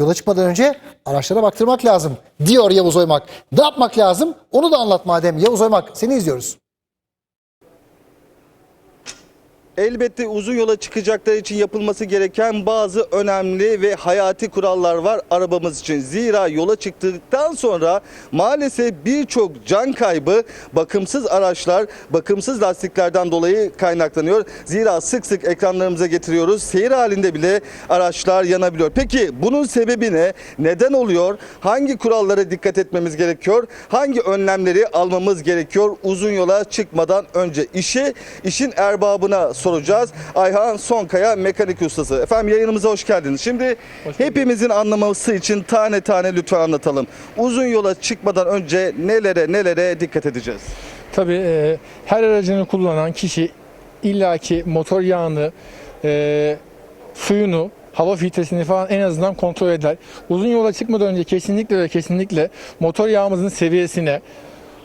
Yola çıkmadan önce araçlara baktırmak lazım diyor Yavuz Oymak. Ne yapmak lazım? Onu da anlat madem. Yavuz Oymak seni izliyoruz. Elbette uzun yola çıkacaklar için yapılması gereken bazı önemli ve hayati kurallar var arabamız için. Zira yola çıktıktan sonra maalesef birçok can kaybı bakımsız araçlar, bakımsız lastiklerden dolayı kaynaklanıyor. Zira sık sık ekranlarımıza getiriyoruz. Seyir halinde bile araçlar yanabiliyor. Peki bunun sebebi ne? Neden oluyor? Hangi kurallara dikkat etmemiz gerekiyor? Hangi önlemleri almamız gerekiyor uzun yola çıkmadan önce? İşi işin erbabına soracağız. Ayhan Sonkaya mekanik ustası. Efendim yayınımıza hoş geldiniz. Şimdi hepimizin anlaması için tane tane lütfen anlatalım. Uzun yola çıkmadan önce nelere nelere dikkat edeceğiz? Tabii e, her aracını kullanan kişi illaki motor yağını, e, suyunu, hava filtresini falan en azından kontrol eder. Uzun yola çıkmadan önce kesinlikle ve kesinlikle motor yağımızın seviyesine,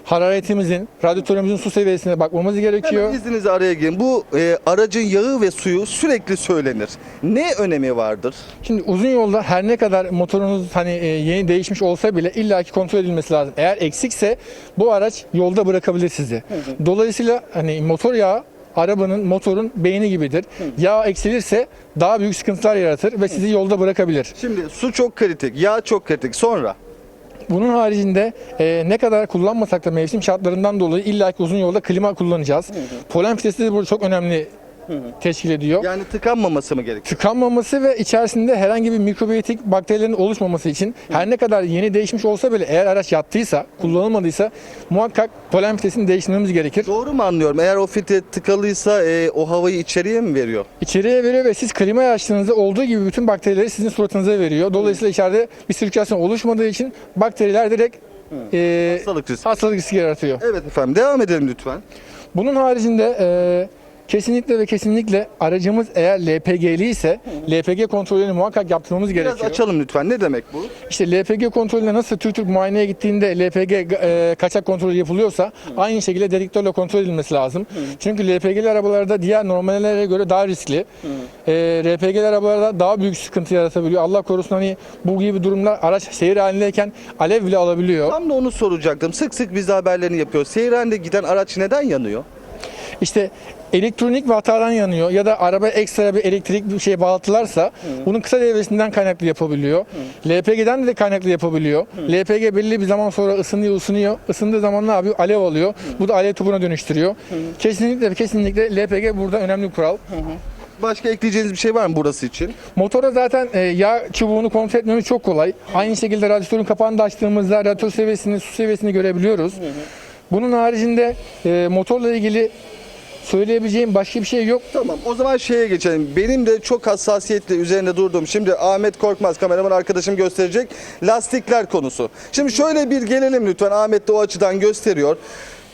hararetimizin, radyatörümüzün su seviyesine bakmamız gerekiyor. Hemen izninizle araya gireyim. Bu e, aracın yağı ve suyu sürekli söylenir. Ne önemi vardır? Şimdi uzun yolda her ne kadar motorunuz hani e, yeni değişmiş olsa bile illaki kontrol edilmesi lazım. Eğer eksikse bu araç yolda bırakabilir sizi. Dolayısıyla hani motor yağı arabanın, motorun beyni gibidir. Yağ eksilirse daha büyük sıkıntılar yaratır ve sizi yolda bırakabilir. Şimdi su çok kritik, yağ çok kritik. Sonra Bunun haricinde e, ne kadar kullanmasak da mevsim şartlarından dolayı illaki uzun yolda klima kullanacağız. Polen filtresi de burada çok önemli teşkil ediyor. yani tıkanmaması mı gerekiyor? tıkanmaması ve içerisinde herhangi bir mikrobiyotik bakterilerin oluşmaması için her ne kadar yeni değişmiş olsa bile eğer araç yattıysa, kullanılmadıysa muhakkak polen filtresini değiştirmemiz gerekir. Doğru mu anlıyorum? Eğer o filtre tıkalıysa e, o havayı içeriye mi veriyor? İçeriye veriyor ve siz klimayı açtığınızda olduğu gibi bütün bakterileri sizin suratınıza veriyor. Dolayısıyla içeride bir sirkülasyon oluşmadığı için bakteriler direkt e, Hastalık riski. hastalık riski yaratıyor. Evet efendim devam edelim lütfen. Bunun haricinde e, kesinlikle ve kesinlikle aracımız eğer LPG'li ise LPG kontrolünü muhakkak yaptırmamız Biraz gerekiyor. açalım lütfen. Ne demek bu? İşte LPG kontrolüne nasıl Türk Türk muayeneye gittiğinde LPG e, kaçak kontrolü yapılıyorsa aynı şekilde dedektörle kontrol edilmesi lazım. Çünkü LPG'li arabalarda diğer normallere göre daha riskli. E, LPG'li arabalarda daha büyük sıkıntı yaratabiliyor. Allah korusun hani bu gibi durumlar araç seyir halindeyken alev bile alabiliyor. Tam da onu soracaktım. Sık sık biz de haberlerini yapıyoruz. Seyir halinde giden araç neden yanıyor? İşte elektronik bir hatadan yanıyor ya da araba ekstra bir elektrik bir şey bağlatılarsa bunun kısa devresinden kaynaklı yapabiliyor. LPG'den de kaynaklı yapabiliyor. LPG belli bir zaman sonra ısınıyor, ısınıyor. Isındığı zaman ne yapıyor? Alev alıyor. Bu da alev topuna dönüştürüyor. Kesinlikle ve kesinlikle LPG burada önemli bir kural. Başka ekleyeceğiniz bir şey var mı burası için? Motora zaten e, yağ çubuğunu kontrol etmemiz çok kolay. Aynı şekilde radyatörün kapağını da açtığımızda radyatör seviyesini, su seviyesini görebiliyoruz. Bunun haricinde e, motorla ilgili söyleyebileceğim başka bir şey yok. Tamam o zaman şeye geçelim. Benim de çok hassasiyetle üzerinde durduğum şimdi Ahmet Korkmaz kameraman arkadaşım gösterecek lastikler konusu. Şimdi şöyle bir gelelim lütfen Ahmet de o açıdan gösteriyor.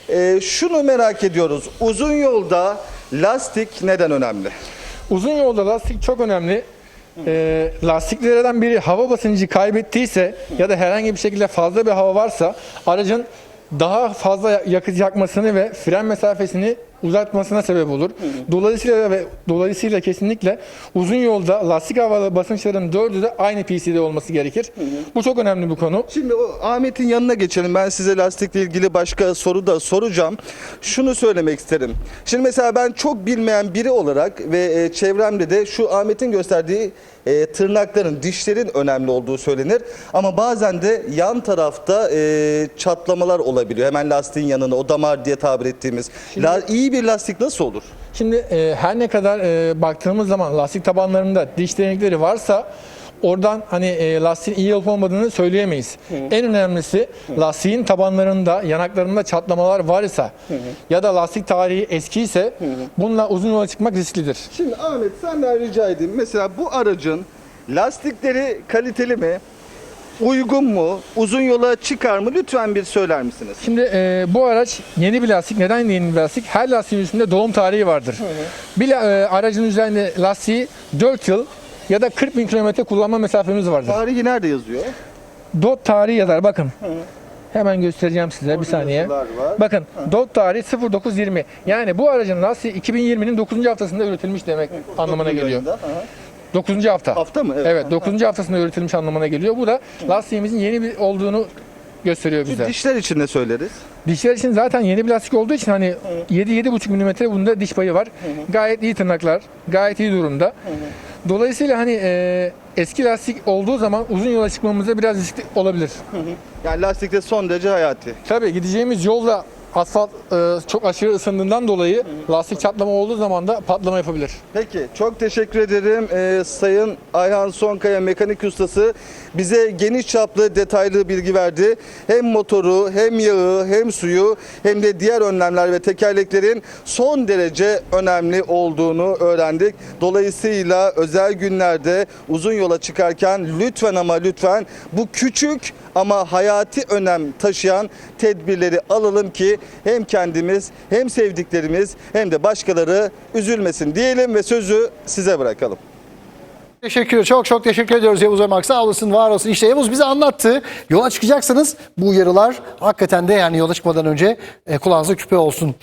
Ee, şunu merak ediyoruz. Uzun yolda lastik neden önemli? Uzun yolda lastik çok önemli. Ee, lastiklerden biri hava basıncı kaybettiyse ya da herhangi bir şekilde fazla bir hava varsa aracın daha fazla yakıt yakmasını ve fren mesafesini uzatmasına sebep olur. Dolayısıyla ve dolayısıyla kesinlikle uzun yolda lastik hava basınçlarının dördü de aynı PC'de olması gerekir. Bu çok önemli bir konu. Şimdi o Ahmet'in yanına geçelim. Ben size lastikle ilgili başka soru da soracağım. Şunu söylemek isterim. Şimdi mesela ben çok bilmeyen biri olarak ve e, çevremde de şu Ahmet'in gösterdiği e, tırnakların, dişlerin önemli olduğu söylenir. Ama bazen de yan tarafta e, çatlamalar olabiliyor. Hemen lastiğin yanına o damar diye tabir ettiğimiz. La, iyi bir lastik nasıl olur? Şimdi e, her ne kadar e, baktığımız zaman lastik tabanlarında diş derinlikleri varsa oradan hani e, lastiğin iyi olup olmadığını söyleyemeyiz. En önemlisi lastiğin tabanlarında, yanaklarında çatlamalar varsa ya da lastik tarihi eskiyse bununla uzun yola çıkmak risklidir. Şimdi Ahmet senden rica edeyim. Mesela bu aracın lastikleri kaliteli mi? Uygun mu? Uzun yola çıkar mı? Lütfen bir söyler misiniz? Şimdi e, bu araç yeni bir lastik. Neden yeni bir lastik? Her lastiğin üstünde doğum tarihi vardır. Bir e, aracın üzerinde lastiği 4 yıl ya da 40 bin kilometre kullanma mesafemiz vardır. Tarihi nerede yazıyor? Dot tarihi yazar bakın. Hemen göstereceğim size bir saniye. Bakın dot tarihi 0920. Yani bu aracın lastiği 2020'nin 9. haftasında üretilmiş demek anlamına geliyor. Aha. 9. hafta. Hafta mı? Evet. Evet, 9. haftasında üretilmiş anlamına geliyor. Bu da lastiğimizin yeni bir olduğunu gösteriyor bize. Dişler için ne söyleriz? Dişler için zaten yeni bir lastik olduğu için hani 7-7,5 mm bunda diş payı var. Gayet iyi tırnaklar, gayet iyi durumda. Dolayısıyla hani e, eski lastik olduğu zaman uzun yola çıkmamızda biraz riskli olabilir. Yani lastikte son derece hayati. Tabii gideceğimiz yolda asfalt e, çok aşırı ısındığından dolayı lastik çatlama olduğu zaman da patlama yapabilir. Peki çok teşekkür ederim Ee, Sayın Ayhan Sonkaya mekanik ustası bize geniş çaplı detaylı bilgi verdi. Hem motoru hem yağı hem suyu hem de diğer önlemler ve tekerleklerin son derece önemli olduğunu öğrendik. Dolayısıyla özel günlerde uzun yola çıkarken lütfen ama lütfen bu küçük ama hayati önem taşıyan tedbirleri alalım ki hem kendimiz hem sevdiklerimiz hem de başkaları üzülmesin diyelim ve sözü size bırakalım. Teşekkür çok çok teşekkür ediyoruz Yavuz Oymak. Sağ olasın, var olasın. İşte Yavuz bize anlattı. Yola çıkacaksanız bu uyarılar hakikaten de yani yola çıkmadan önce e, kulağınıza küpe olsun.